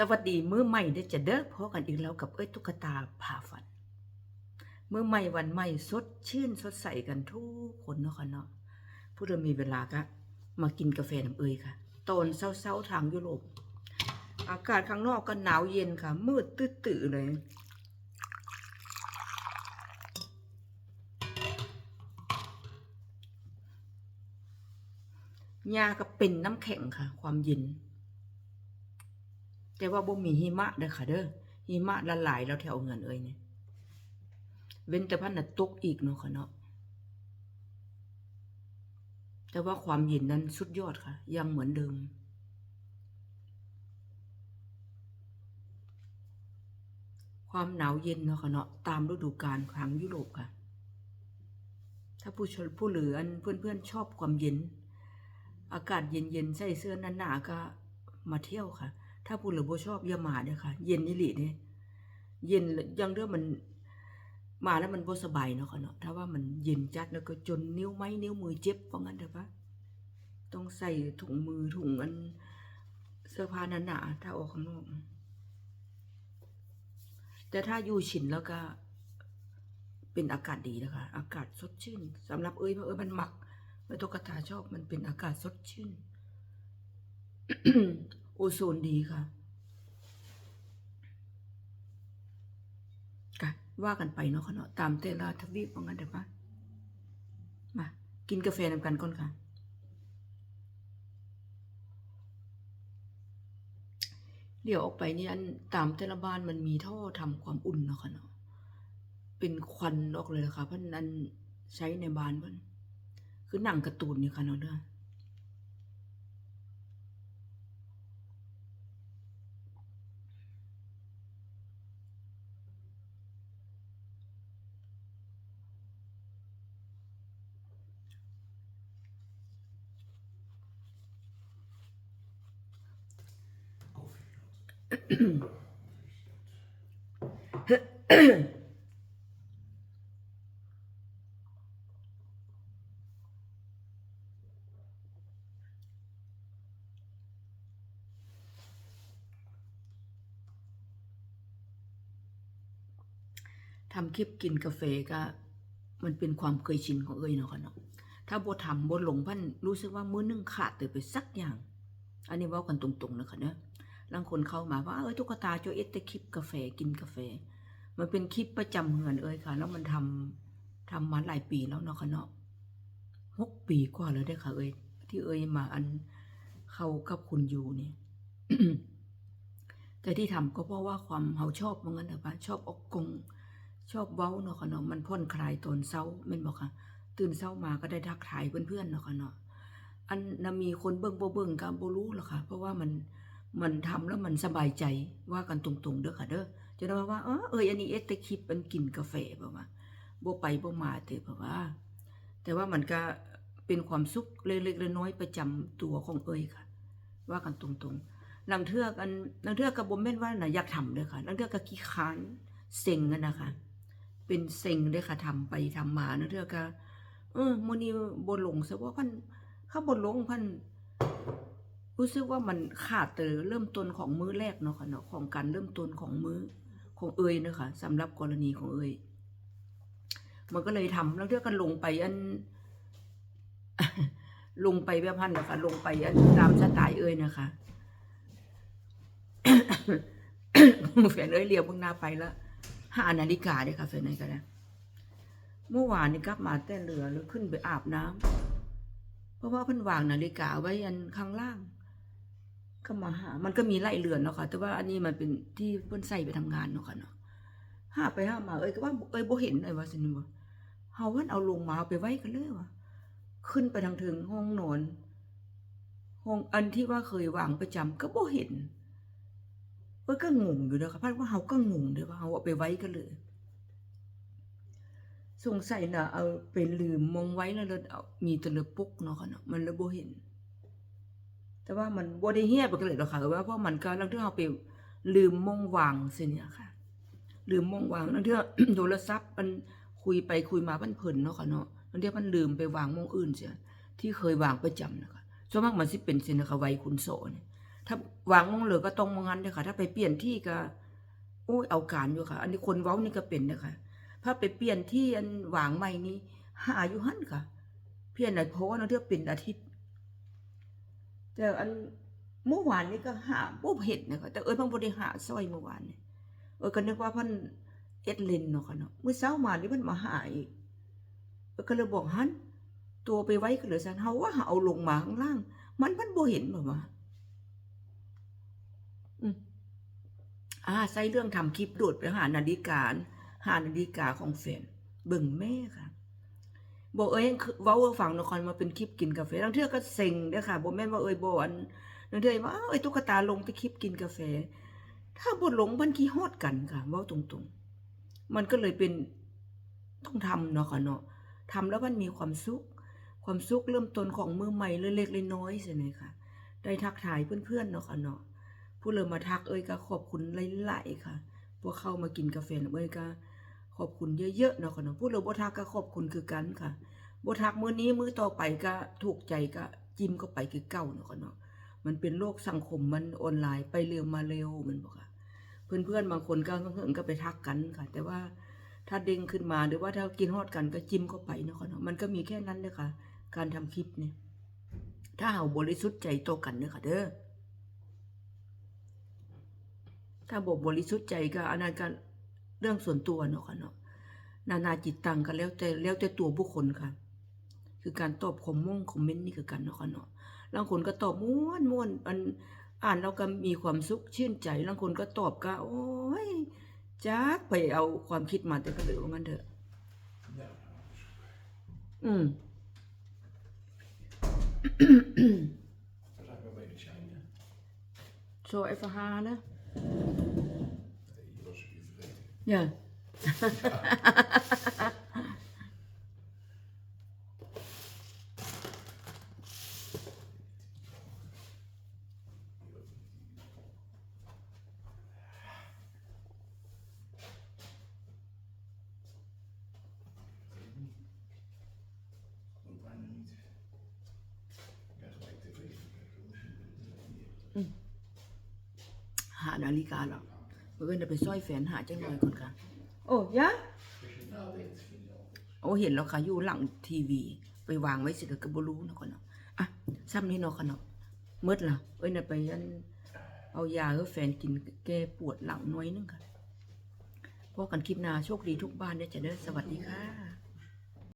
สวัสดีมือใหม่เด้จะเด้อพบกันอีกแล้วกับเอ้ยตุ๊กตาพาฝันมือใหม่วันใหม่สดชื่นสดใสกันทุกคนเนาะค่ะเนาะผู้เดิมมีเวลาก็มากินกาแฟน้ำเอ้ยค่ะ ตอนเช้าๆทางยุโรปอากาศข้างนอกก็หนาวเย็นค่ะ มืดตื้อๆเลยยาก็เป็นน้ำแข็งค่ะ ความเย็น แต่ว่าบ่มีหิมะเด้อค่ะเด้อหิมะละลายแล้วแถวเงินเอ้ยเนี่ยเว้นแต่พันน่ะตกอีกเนาะค่ะเนาะแต่ว่าความเย็นนั้นสุดยอดค่ะ ยังเหมือนเดิม ความหนาวเย็นเนาะค่ะเนาะตามฤดูกาลทางยุโรปค่ะ ถ้าผู้ชนผู้เหลืออันเพื่อนๆชอบความเย็น อากาศเย็นๆใส่เสื้อหนาๆก็มาเที่ยวค่ะ ถ้าผู้หลือบ่ชอบอย่ามาเด้อค่ะ เย็นนี่หลีเนี่ยเย็นยังเรื่องมันมาแล้วมันบ่สบายเนาะค่ะเนาะถ้าว่ามันเย็นจัดแล้วก็จนนิ้วไม้นิ้วมือเจ็บว่างั้นเถอะปะต้องใส่ถุงมือถุงอันเสื้อผ้าหนาๆถ้าออกข้างนอกแต่ถ้าอยู่ชินแล้วก็ เป็นอากาศดีนะคะ อากาศสดชื่นสำหรับเอ้ยเพราะเอ้ยมันหมักไม่ตกกระตาชอบมันเป็นอากาศสดชื่น โอโซนดีค่ะกะว่ากันไปเนาะค่ะเนาะตามเตลาทวีปว่างั้นเดี๋ยวปะมากินกาแฟนำกันก่อนค่ะ เดี๋ยวออกไปนี่อันตามแต่ละบ้านมันมีท่อทำความอุ่นเนาะค่ะเนาะเป็นควันออกเลยนะคะเพราะนั้นใช้ในบ้านเพิ่นคือหนังการ์ตูนนี่ค่ะเนาะเด้อ ทำคลิปกินกาแฟก็มันเป็นความเคยชินของเอ้ยเนาะค่ะเนาะถ้าบ่ทำบ่หลงพันรู้สึกว่ามื้อนึงขาดเตยไปสักอย่าง อันนี้ว้ากันตรงๆนะคะเนาะ บางคนเข้ามาว่าเอ้ยตุ๊กตาโจเอสแต่คลิปกาแฟกินกาแฟ มันเป็นคลิปประจำเหือนเอ้ยค่ะ แล้วมันทำทำมาหลายปีแล้วเนาะค่ะเนาะหกปีกว่าแล้วด้ค่ะ เอ้ยที่เอ้ยมาอันเข้ากับคุณอยู่นี่แต่ที่ทำก็เพราะว่าความเฮาชอบว่างั้นเถอะปะชอบออกกง ชอบเว้าเนาะค่ะเนาะมันผ่อนคลายตอนเช้าแม่นบ่ค่ะ ตื่นเช้ามาก็ได้ทักทายเพื่อนๆเนาะค่ะเนาะอันน่ะมีคนเบิ่งบ่เบิ่งก็บ่รู้หรอกค่ะ เพราะว่ามัน มันทำแล้วมันสบายใจว่ากันตรงๆเด้อค่ะเด้อจะได้ว่าว่าเออเอยอันนี้เอสแต่คลิปมันกินกาแฟแบบว่าบ่ไปบ่มาเถอะแบบว่า แต่ว่ามันก็เป็นความสุขเล็กๆน้อยๆประจำตัวของเอยค่ะ ว่ากันตรงๆลังเทือกันลังเทือก็บ่แม่นว่าน่ะอยากทำเด้อค่ะลังเทือก็ขี้ค้านเซ็งกันนะคะ เป็นเซ็งเลยค่ะทำไปทำมานะเทือก็เออมื้อนี้บ่หลงซะว่าพันข้าบ่หลงพัน รู้สึกว่ามันขาดเตอเริ่มต้นของมื้อแรกเนาะค่ะเนาะของการเริ่มต้นของมื้อของเอยเนาะค่ะสำหรับกรณีของเอยมันก็เลยทำแล้วเทื่อก็ลงไปอัน ลงไปแบบพันนะคะลงไปอันตามสไตล์เอยนะคะแฟนเอ้ยเรียวเบิ่งหน้าไปแล้วห้านาฬิกาเด้ค่ะเฟนไหนก็ได้เมื่อวานนี่กลับมาแต่เรือแล้วขึ้นไปอาบน้ำเพราะว่าเพิ่นวางนาฬิกาไว้อันข้างล่าง ก็มาหา มันก็มีไล่เรือนเนาะค่ะ แต่ว่าอันนี้มันเป็นที่เพิ่นใส่ไปทำงานเนาะค่ะเนาะห้าไปห้ามา เอ้ยก็ว่า เอ้ยโบเห็นเลยว่าสินี่บ่เฮาวันเอาลงมาเอาไปไว้กันเลยว่ะขึ้นไปทางถึงห้องนอน ห้องอันที่ว่าเคยวางประจำก็โบเห็นเออก็งงอยู่นะคะพัดว่าเฮาก็งงเด้อว่าเฮาเอาไปไว้กันเลย สงสัยน่ะเอาไปลืมมองไว้แล้วมีตะลอปุกเนาะค่ะเนาะมันเลยบ่เห็น แต่ว่ามันบ่ได้เฮียไปกันเลยหรอกค่ะว่าเพราะมันก็ลังเทื่อเอาไปลืมมองวางซิเนี่ยค่ะ ลืมมองวางลังเทื่อโทรศัพท์มันคุยไปคุยมามันเพิ่นเนาะค่ะเนาะลังเทื่อมันลืมไปวางมองอื่นเสียที่เคยวางประจำนะคะส่วนมากมันสิเป็นสินะคะไวคุณโสเนี่ยถ้าวางมองเหลือก็ต้องมองงั้นเด้อค่ะ ถ้าไปเปลี่ยนที่ก็โอ้ยเอาการอยู่ค่ะ อันนี้คนเว้านี่ก็เป็นเด้อค่ะถ้าไปเปลี่ยนที่อันวางใหม่นี้หาอยู่หั่นค่ะ เพียนน่ะเพราะว่าเทื่อเป็นอาทิตย์ แต่อันเมื่อวานนี้ก็หาบ่เห็นนะคะแต่เอ้ยเพิ่นบ่ได้หาซอยเมื่อวานนี่เอ้ยก็นึกว่าพิ่นเอ็ดเลนเนาะค่ะเนาะเมื้อเช้ามานี่เพิ่นมาหาอีกเอ้ยก็เลยบอกหันตัวไปไว้ก็เหลือซั่นเฮาว่าเอาลงมาข้างล่าง มันมันบ่เห็นแบบว่าอืมอ่าใส่เรื่องทำคลิปโดดไปหานาฬิกาหานาฬิกาของแฟนเบิ่งแม่ค่ะ บอกเอ้ยเว้าฟังนครมาเป็นคลิปกินกาแฟทั้งเทื่อก็เซ็งเด้อค่ะบ่แม่นว่าเอ้ยบ่อันทั้งเทื่อว่าเอ้าวไอ้ตุ๊กตาลงไปคลิปกินกาแฟ ถ้าบ่หลงมันขี้ฮอดกันค่ะเว้าตรงๆ มันก็เลยเป็นต้องทำเนาะค่ะเนาะทำแล้วมันมีความสุข ความสุขเริ่มต้นของมือใหม่เล็กๆน้อยๆใช่ไหมคะได้ทักทายเพื่อนๆเนาะค่ะเนาะผู้เริ่มมาทักเอ้ยก็ขอบคุณหลายๆค่ะพวกเข้ามากินกาแฟเอ้ยก็ขอบคุณเยอะๆเนาะค่ะเนาะผู้เริ่มบ่ทักก็ขอบคุณคือกันค่ะ บ่ทักมือนี้มือต่อไปก็ถูกใจก็จิ้มเข้าไปคือเก่าเนาะเนาะมันเป็นโลกสังคมมันออนไลน์ไปเร็วมาเร็วมันบ่ค่ะเพื่อนๆบางคนก็เหิงก็ไปทักกันค่ะ แต่ว่าถ้าเด้งขึ้นมาหรือว่าถ้ากินฮอดกันก็จิ้มเข้าไปเนาะเนาะมันก็มีแค่นั้นเด้อค่ะ การทำคลิปเนี่ย ถ้าเฮาบริสุทธิ์ใจต่อกันเด้อค่ะเด้อถ้าบ่บริสุทธิ์ใจก็อันนั้นก็เรื่องส่วนตัวเนาะค่ะเนาะนานาจิตตังก็แล้วแต่แล้วแต่ตัวบุคคลค่ะ คือการตอบคอมมงคอมเมนต์นี่คือกันเนาะค่ะเนาะบางคนก็ตอบม่วนม่วนอันอ่านแล้วก็มีความสุขชื่นใจบางคนก็ตอบก็โอ้ยจักไปเอาความคิดมาแต่ก็เหลือว่างั้นเถอะ อืม Wat lijkt me bij de China? โชว์ไอ้ฟาฮานะ Nee, die was ik weer vergeten. อย่ หานาฬิกาหรอกเมื่อวันไปสร้อยแฟนหาจังหน่อยก่อนค่ะ โอ้ยะ Als je nadenkt, vind je altijd. โอ้เห็นแล้วค่ะ อยู่หลังทีวี ไปวางไว้สิเดี๋ยวก็บ่รู้เนาะก่อนเนาะอะซ้ำนี่เนาะค่ะเนาะมืดล่ะเอ้ยน่ะไปอันเอายาให้แฟนกินแก้ปวดหลังน้อยนึงค่ะพบกันคลิปหน้าโชคดีทุกบ้านเด้อจ้ะเด้อสวัสดีค่ะ